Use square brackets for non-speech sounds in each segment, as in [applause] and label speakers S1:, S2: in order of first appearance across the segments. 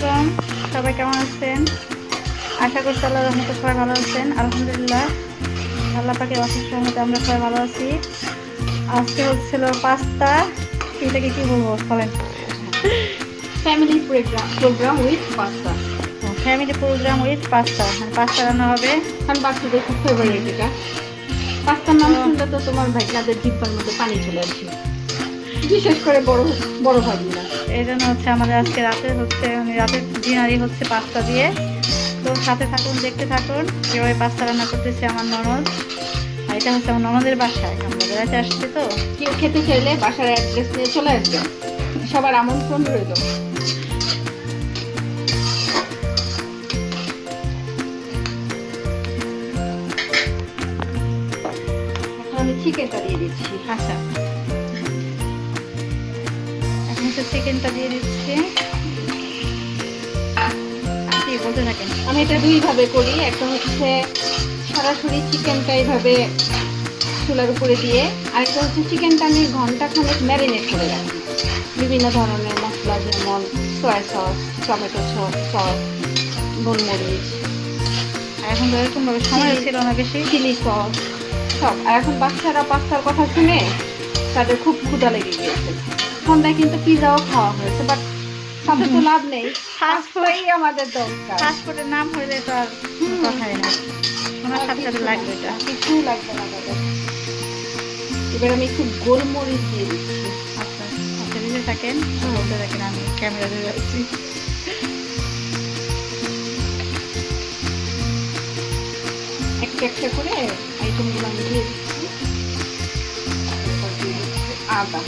S1: আলাইকুম। সবাই কেমন আছেন? আশা করছি আল্লাহ রহমতে সবাই ভালো আছেন। আলহামদুলিল্লাহ আল্লাহ পাকে অশেষ রহমতে আমরা সবাই ভালো আছি। আজকে হচ্ছিল পাস্তা এটাকে কি বলব? বলেন।
S2: Family programme programme with pasta
S1: family programme with pasta মানে পাস্তা রান্না হবে।
S2: কারণ বাচ্চাদের খুব ফেভারিট এটা পাস্তার নাম শুনলে তো তোমার ভাইকনাদের জিব্বার মধ্যে পানি চলে আসে। বিশেষ করে বড় বড় ভাগিনা
S1: এই জন্য হচ্ছে আমাদের আজকে রাতে হচ্ছে মানে রাতের ডিনারই হচ্ছে পাস্তা দিয়ে। তো সাথে থাকুন দেখতে থাকুন এভাবে পাস্তা রান্না করতেছে আমার ননদ। আর এটা হচ্ছে আমার ননদের বাসায় আমরা বেড়াতে আসছি তো।
S2: কেউ খেতে চাইলে বাসার অ্যাড্রেস নিয়ে চলে আসবে সবার আমন্ত্রণ রইল। আমি চিকেনটা দিয়ে দিচ্ছি।
S1: আচ্ছা। চিকেনটা দিয়ে দিচ্ছি। আপনি বলতে থাকেন।
S2: আমি এটা দুইভাবে করি। একটা হচ্ছে সরাসরি চিকেনটা এইভাবে চুলার উপরে দিয়ে আরেকটা হচ্ছে চিকেনটা আমি ঘণ্টা খানেক ম্যারিনেট করে রাখি। বিভিন্ন ধরনের মশলা যেমন soya sauce tomato sauce sauce গোলমরিচ।
S1: আর এখন তো এরকম সময় ছিল না বেশি।
S2: চিলি সস সব। আর এখন বাচ্চারা পাস্তার কথা শুনে তাদের খুব ক্ষুধা লেগে গিয়েছে। সন্ধ্যায় কিন্তু পিজাও খাওয়া হয়েছে বাট তাতে তো লাভ নেই। [laughs]
S1: ফাস্ট ফুড
S2: আমাদের দরকার।
S1: ফাস্ট ফুডের নাম হইলে তো আর কথাই না ওনার সাথে সাথে লাগবে এটা।
S2: কিছু লাগবে না আমাদের। এবার আমি একটু গোলমরিচ দিয়ে দিচ্ছি।
S1: আচ্ছা আচ্ছা দিতে থাকেন। বলতে থাকেন আমি ক্যামেরা দিয়ে যাচ্ছি।
S2: একটা একটা করে আইটেমগুলো আমি দিয়ে দিচ্ছি আদা।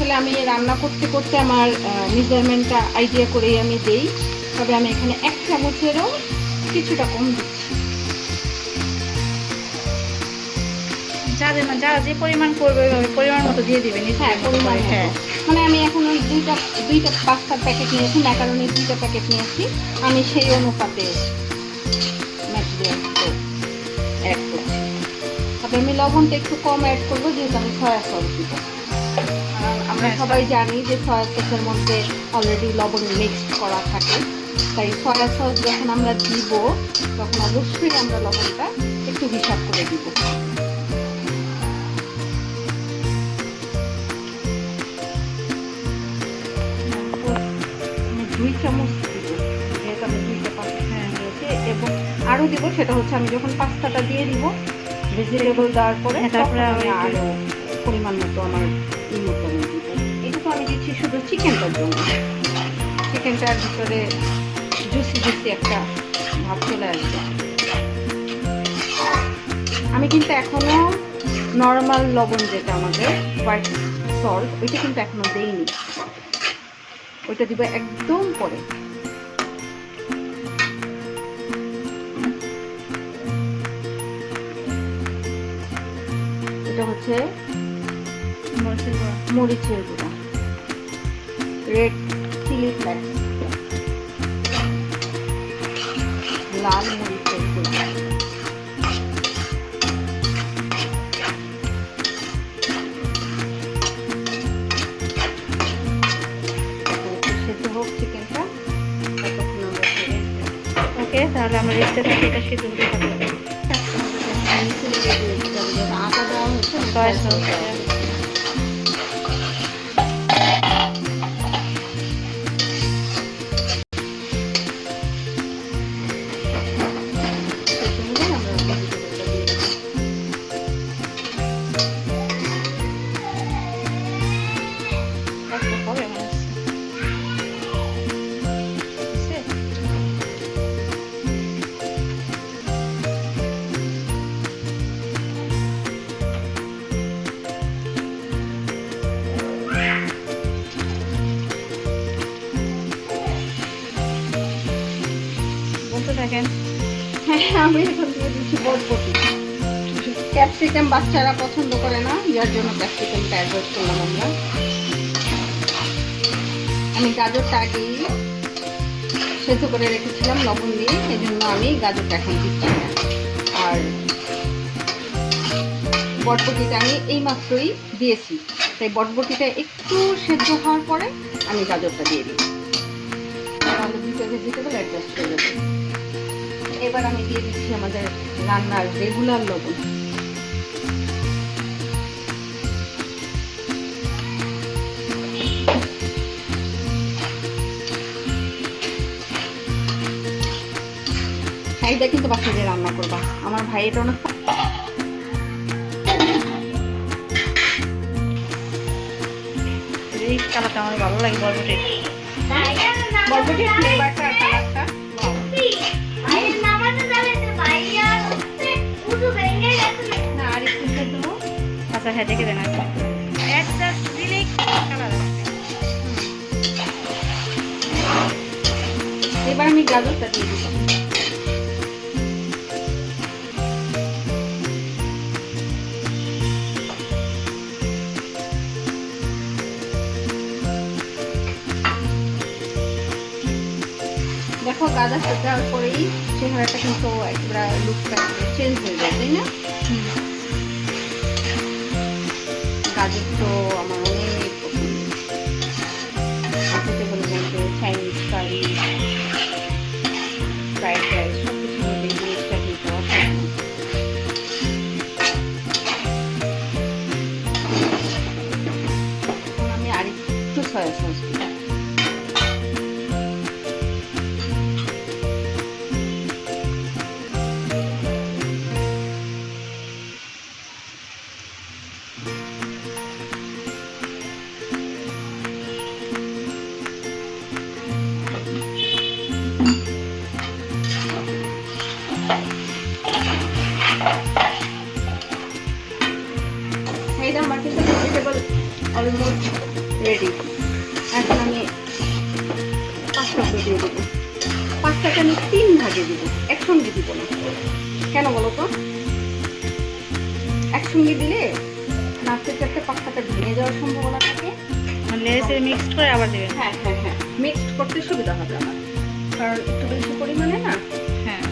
S2: আসলে আমি রান্না করতে করতে আমার মেজারমেন্টটা আইডিয়া করেই আমি দেই। তবে আমি এখানে এক চামচেরও কিছুটা কম দিচ্ছি।
S1: যাদের না যারা যে পরিমাণ করবে ওইভাবে পরিমাণ মতো দিয়ে দিবেন
S2: হ্যাঁ পরিমাণ
S1: হ্যাঁ।
S2: মানে আমি এখন ওই দুইটা দুইটা পাস্তার প্যাকেট নিয়েছি দুইটা প্যাকেট নিয়েছি। আমি সেই অনুপাতে ম্যাটেরিয়াল অ্যাড করছি তবে আমি লবণটা একটু কম অ্যাড করব যেহেতু আমি সয়া সস আর আমরা
S1: হ্যাঁ,
S2: সবাই জানি যে সয়া সসের মধ্যে অলরেডি লবণ মিক্সড করা থাকে। তাই সয়া সস যখন আমরা দিব তখন অবশ্যই আমরা লবণটা একটু হিসাব করে দিব। আমি দুই চামচ দিব যেহেতু আমি দুইটা পাস্তা
S1: হ্যাঁ
S2: নিয়েছি এবং আরও দিব সেটা হচ্ছে আমি যখন পাস্তাটা দিয়ে দিব ভেজিটেবল দেওয়ার পরে
S1: হ্যাঁ, তারপরে
S2: আরও পরিমাণ মতো আমার ই মতো দিচ্ছি শুধু চিকেনটার জন্য। চিকেনটার ভিতরে জুসি জুসি একটা ভাব চলে আসবে। আমি কিন্তু এখনও নর্মাল লবণ যেটা আমাদের হোয়াইট সল্ট ওইটা কিন্তু এখনও দেইনি। ওইটা দিব একদম পরে। এটা হচ্ছে
S1: মরিচের গুঁড়া।
S2: রেড চিলি ফ্লেক্স লাল মরিচের গুঁড়া সেদ্ধ হোক চিকেনটা
S1: ওকে তাহলে আমরা রেস্টে থাকি এটা সিদ্ধ হতে
S2: যেটা আটা দেওয়া হয়েছে।
S1: বলতে থাকেন
S2: হ্যাঁ আমি এখন দিয়ে দিচ্ছি বটবটি ক্যাপসিকাম বাচ্চারা পছন্দ করে না, যার জন্য ক্যাপসিকামটা অ্যাভয়েড করলাম আমরা। আমি গাজরটা আগেই সেদ্ধ করে রেখেছিলাম, লবণ দিয়ে এই জন্য আমি গাজরটা এখন দিচ্ছি। আর বটবটিটা আমি এই মাত্রই দিয়েছি। তাই বটবটিটা একটু সেদ্ধ হওয়ার পরে আমি গাজরটা দিয়ে দিই তাহলে দুটো ভেজিটেবল অ্যাডজাস্ট হয়ে যাবে। এবার আমি দিয়ে দিচ্ছি আমাদের রান্নার রেগুলার লবণ। এইটা কিন্তু বাসা দিয়ে রান্না করবা। আমার ভাই এটা অনেক
S1: এই কালারটা আমার ভালো লাগে, বরবটি।
S2: বরবটির ফ্লেভারটা
S1: আচ্ছা হ্যাঁ দেখে দেন
S2: এবার আমি গাজরটা দিয়ে দিব দেখো, গাজরটা দেওয়ার পরেই চেহারাটা কিন্তু একবার লুকটা চেঞ্জ হয়ে যায়, তাই না? গাজর তো আমার এই আমার কিন্তু ভেজিটেবল অলমোস্ট রেডি এখন আমি পাঁচটাকে দিয়ে দেবো। পাঁচটাকে আমি তিন ভাগে দিব একসঙ্গে দিব না। কেন বলো তো? একসঙ্গে দিলে নাচতে চারটে পাঁচটাটা ভেঙে যাওয়ার সম্ভাবনা থাকে।
S1: লেসে মিক্সড করে আবার দেবেন।
S2: হ্যাঁ হ্যাঁ হ্যাঁ। মিক্সড করতে সুবিধা হবে আমার। কারণ একটু বেশি পরিমাণে না?
S1: হ্যাঁ।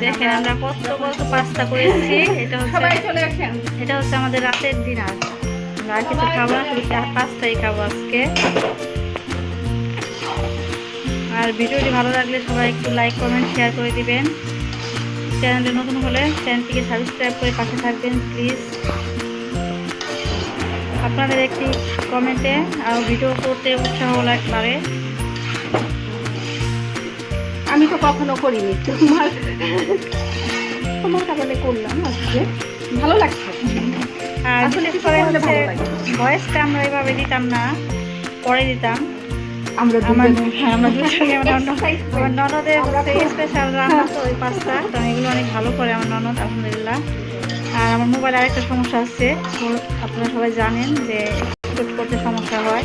S1: দেখেন আমরা কত কত পাস্তা করেছি। এটা হচ্ছে এটা হচ্ছে আমাদের রাতের ডিনার আমরা আর কিছু খাব না শুধু পাস্তাই খাব আজকে। আর ভিডিওটি ভালো লাগলে সবাই একটু লাইক কমেন্ট শেয়ার করে দিবেন। চ্যানেলে নতুন হলে চ্যানেলটিকে সাবস্ক্রাইব করে পাশে থাকবেন প্লিজ আপনাদের একটি কমেন্টে আর ভিডিও করতে উৎসাহ লাগ- বাড়ে
S2: আমি তো কখনো করিনি। তোমার তোমার কারণে করলাম আজকে। ভালো লাগছে। আসলে
S1: হচ্ছে ভয়েসটা আমরা এভাবে দিতাম না পরে দিতাম।
S2: আমরা
S1: আমার হ্যাঁ, আমরা দুজনে আমার ননদের স্পেশাল রান্না তো ওই পাস্তা তো এগুলো অনেক ভালো করে আমার ননদ আলহামদুলিল্লাহ। আর আমার মোবাইলে আরেকটা সমস্যা আছে আপনারা সবাই জানেন যে করতে সমস্যা হয়।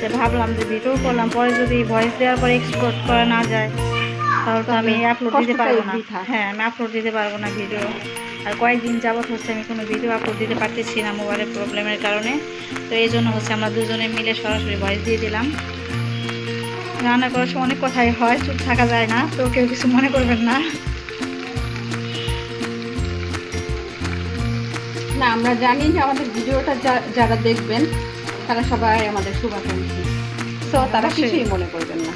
S1: যে ভাবলাম যে ভিডিও করলাম পরে যদি ভয়েস দেওয়ার পরে এক্সপোর্ট করা না যায় তাহলে তো আমি আপলোড দিতে পারব না। হ্যাঁ। আমি আপলোড দিতে পারব না ভিডিও আর কয়েকদিন যাবৎ হচ্ছে আমি কোনো ভিডিও আপলোড দিতে পারতেছি না মোবাইলের প্রবলেমের কারণে। তো এই জন্য হচ্ছে আমরা দুজনে মিলে সরাসরি ভয়েস দিয়ে দিলাম। রান্না করার সময় অনেক কথাই হয় চুপ থাকা যায় না তো কেউ কিছু মনে করবেন না।
S2: না আমরা জানি যে আমাদের ভিডিওটা যারা দেখবেন তারা সবাই আমাদের শুভাকাঙ্ক্ষী। তো তারা। কিছুই মনে করবেন না।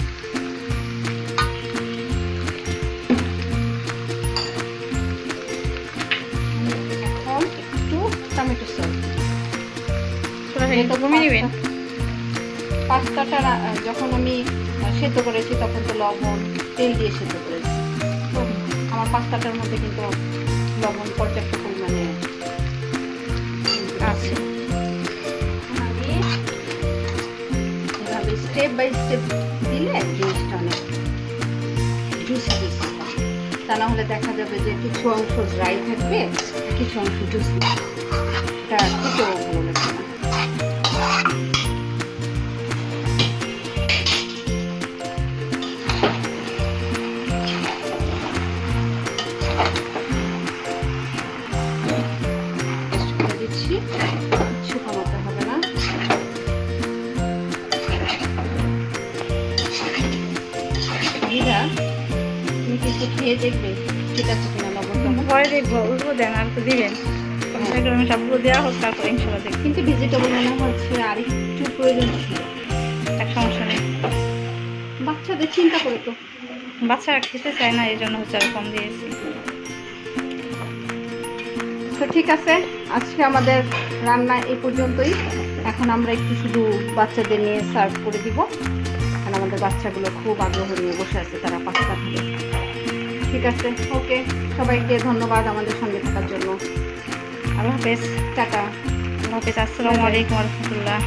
S2: এখন একটু টমেটো সস। পাস্তাটা যখন আমি সেদ্ধ করেছি তখন তো লবণ তেল দিয়ে সেদ্ধ করেছি। তো আমার পাস্তাটার মধ্যে কিন্তু লবণ পর্যাপ্ত পরিমাণে স্টেপ বাই স্টেপ দিলে জিনিসটা অনেক জুসি জুসি তা না হলে দেখা যাবে যে কিছু অংশ ড্রাই থাকবে, কিছু অংশ জুসি এটা খেতেও ভালো লাগবে না। Paste খেয়ে দেখবে ঠিক আছে কিনা লবণ।
S1: পরে দেখব উঠবো দেন আর তো দিবেন। আমি সবগুলো দেওয়া হোক তারপরে ইনশাল্লাহ দেখি
S2: কিন্তু ভেজিটেবল মনে হচ্ছে আর একটু প্রয়োজন ছিল।
S1: এক সমস্যা নেই।
S2: বাচ্চাদের চিন্তা করে তো।
S1: বাচ্চারা খেতে চায় না এই জন্য হচ্ছে আর কম দিয়েছি।
S2: তো ঠিক আছে আজকে আমাদের রান্না এই পর্যন্তই। এখন আমরা একটু শুধু বাচ্চাদের নিয়ে সার্ভ করে দিব। কারণ আমাদের বাচ্চাগুলো খুব আগ্রহ নিয়ে বসে আছে তারা পাস্তা খাবে। ঠিক আছে, ওকে। সবাইকে ধন্যবাদ আমাদের সঙ্গে থাকার জন্য।
S1: আল্লাহ হাফেজ,
S2: টাটা।
S1: আল্লাহ হাফেজ, আসসালামু আলাইকুম রহমতুল্লাহ।